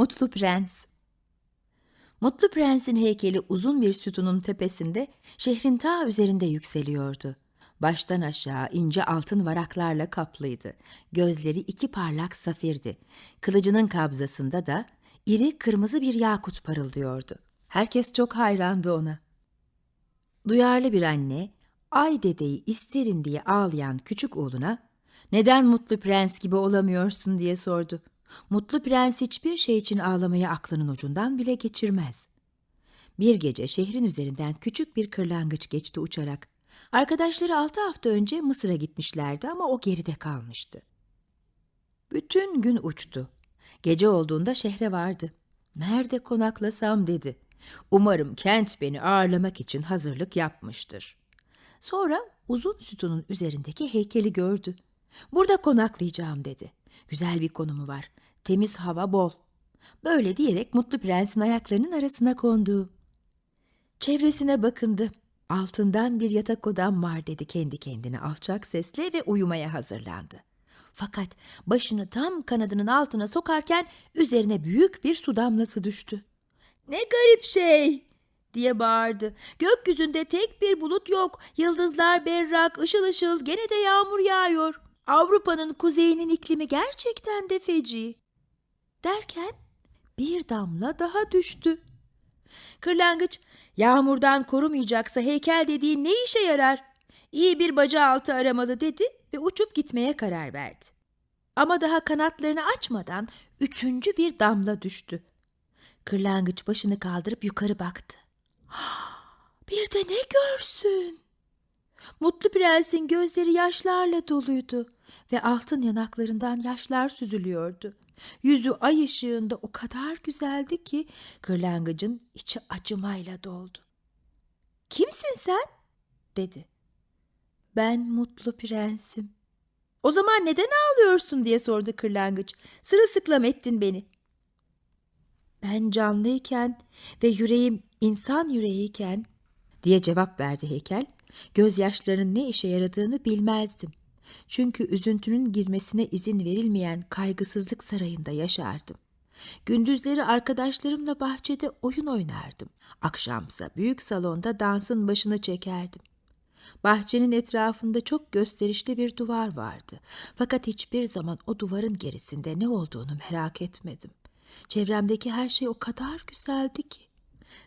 Mutlu Prens Mutlu Prens'in heykeli uzun bir sütunun tepesinde şehrin ta üzerinde yükseliyordu. Baştan aşağı ince altın varaklarla kaplıydı. Gözleri iki parlak safirdi. Kılıcının kabzasında da iri kırmızı bir yakut parıldıyordu. Herkes çok hayrandı ona. Duyarlı bir anne, ay dedeyi isterim diye ağlayan küçük oğluna, neden mutlu prens gibi olamıyorsun diye sordu. Mutlu prens hiçbir şey için ağlamayı aklının ucundan bile geçirmez. Bir gece şehrin üzerinden küçük bir kırlangıç geçti uçarak. Arkadaşları altı hafta önce Mısır'a gitmişlerdi ama o geride kalmıştı. Bütün gün uçtu. Gece olduğunda şehre vardı. Nerede konaklasam dedi. Umarım kent beni ağırlamak için hazırlık yapmıştır. Sonra uzun sütunun üzerindeki heykeli gördü. Burada konaklayacağım dedi. Güzel bir konumu var. Temiz hava bol. Böyle diyerek Mutlu Prens'in ayaklarının arasına kondu. Çevresine bakındı. Altından bir yatak odam var dedi kendi kendine alçak sesle ve uyumaya hazırlandı. Fakat başını tam kanadının altına sokarken üzerine büyük bir su damlası düştü. Ne garip şey diye bağırdı. Gökyüzünde tek bir bulut yok. Yıldızlar berrak, ışıl ışıl, gene de yağmur yağıyor. Avrupa'nın kuzeyinin iklimi gerçekten de feci. Derken bir damla daha düştü. Kırlangıç, yağmurdan korumayacaksa heykel dediğin ne işe yarar? İyi bir baca altı aramalı dedi ve uçup gitmeye karar verdi. Ama daha kanatlarını açmadan üçüncü bir damla düştü. Kırlangıç başını kaldırıp yukarı baktı. Bir de ne görsün? Mutlu prensin gözleri yaşlarla doluydu ve altın yanaklarından yaşlar süzülüyordu. Yüzü ay ışığında o kadar güzeldi ki kırlangıcın içi acımayla doldu. Kimsin sen? dedi. Ben mutlu prensim. O zaman neden ağlıyorsun diye sordu kırlangıç. Sırılsıklam ettin beni. Ben canlıyken ve yüreğim insan yüreğiyken diye cevap verdi heykel. Gözyaşlarının ne işe yaradığını bilmezdim. Çünkü üzüntünün girmesine izin verilmeyen kaygısızlık sarayında yaşardım. Gündüzleri arkadaşlarımla bahçede oyun oynardım. Akşamsa büyük salonda dansın başını çekerdim. Bahçenin etrafında çok gösterişli bir duvar vardı. Fakat hiçbir zaman o duvarın gerisinde ne olduğunu merak etmedim. Çevremdeki her şey o kadar güzeldi ki.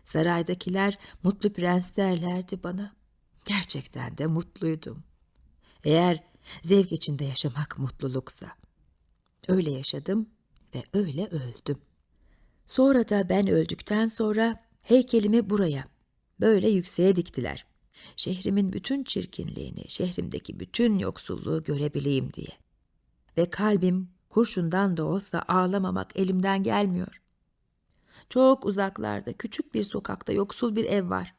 Saraydakiler mutlu prens derlerdi bana. Gerçekten de mutluydum. Eğer zevk içinde yaşamak mutluluksa. Öyle yaşadım ve öyle öldüm. Sonra da ben öldükten sonra heykelimi buraya, böyle yükseğe diktiler. Şehrimin bütün çirkinliğini, şehrimdeki bütün yoksulluğu görebileyim diye. Ve kalbim kurşundan da olsa ağlamamak elimden gelmiyor. Çok uzaklarda küçük bir sokakta yoksul bir ev var.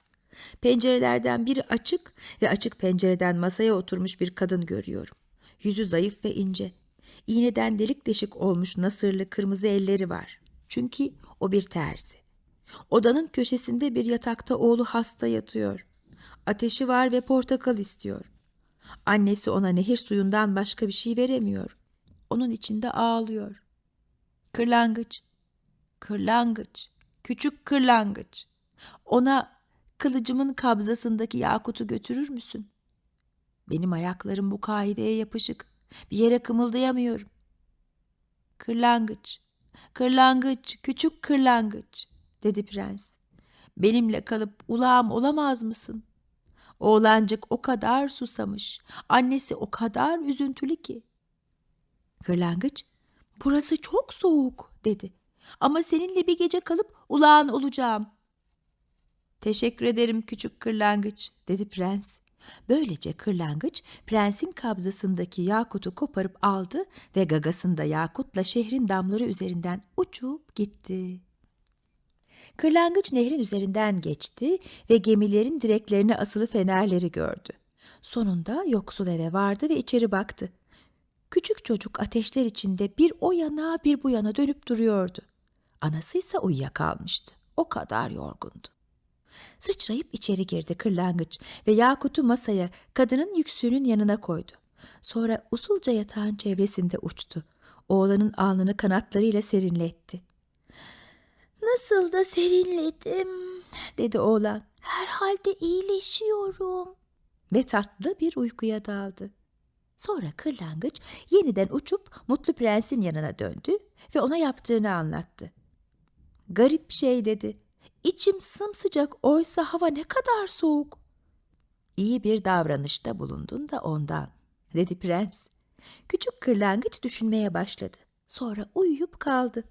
Pencerelerden biri açık ve açık pencereden masaya oturmuş bir kadın görüyorum. Yüzü zayıf ve ince. İğneden delik deşik olmuş nasırlı kırmızı elleri var. Çünkü o bir terzi. Odanın köşesinde bir yatakta oğlu hasta yatıyor. Ateşi var ve portakal istiyor. Annesi ona nehir suyundan başka bir şey veremiyor. Onun içinde ağlıyor. Kırlangıç, kırlangıç, küçük kırlangıç. Ona kılıcımın kabzasındaki yakutu götürür müsün? Benim ayaklarım bu kaideye yapışık. Bir yere kımıldayamıyorum. Kırlangıç, kırlangıç, küçük kırlangıç, dedi prens. Benimle kalıp ulağım olamaz mısın? Oğlancık o kadar susamış, annesi o kadar üzüntülü ki. Kırlangıç, burası çok soğuk, dedi. Ama seninle bir gece kalıp ulağın olacağım. Teşekkür ederim küçük kırlangıç, dedi prens. Böylece kırlangıç prensin kabzasındaki yakutu koparıp aldı ve gagasında yakutla şehrin damları üzerinden uçup gitti. Kırlangıç nehrin üzerinden geçti ve gemilerin direklerine asılı fenerleri gördü. Sonunda yoksul eve vardı ve içeri baktı. Küçük çocuk ateşler içinde bir o yana bir bu yana dönüp duruyordu. Anası ise uyuyakalmıştı. O kadar yorgundu. Sıçrayıp içeri girdi kırlangıç ve Yakut'u masaya kadının yüksüğünün yanına koydu. Sonra usulca yatağın çevresinde uçtu. Oğlanın alnını kanatlarıyla serinletti. Nasıl da serinledim, dedi oğlan Herhalde iyileşiyorum. ve tatlı bir uykuya daldı. Sonra kırlangıç yeniden uçup Mutlu Prens'in yanına döndü ve ona yaptığını anlattı. Garip şey dedi. İçim sımsıcak oysa hava ne kadar soğuk. İyi bir davranışta bulundun da ondan, dedi prens. Küçük kırlangıç düşünmeye başladı. Sonra uyuyup kaldı.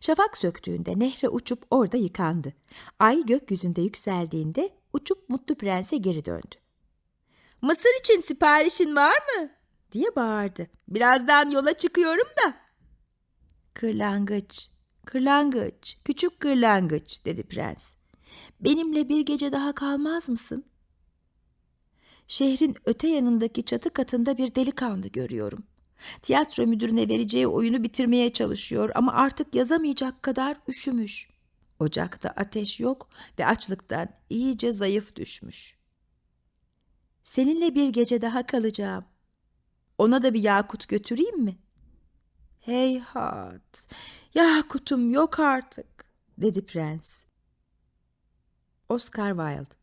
Şafak söktüğünde nehre uçup orada yıkandı. Ay gökyüzünde yükseldiğinde uçup Mutlu Prens'e geri döndü. Mısır için siparişin var mı? diye bağırdı. Birazdan yola çıkıyorum da. Kırlangıç, kırlangıç, küçük kırlangıç dedi prens. Benimle bir gece daha kalmaz mısın? Şehrin öte yanındaki çatı katında bir delikanlı görüyorum. Tiyatro müdürüne vereceği oyunu bitirmeye çalışıyor ama artık yazamayacak kadar üşümüş. Ocakta ateş yok ve açlıktan iyice zayıf düşmüş. Seninle bir gece daha kalacağım. Ona da bir yakut götüreyim mi? Heyhat, yakutum yok artık, dedi prens. Oscar Wilde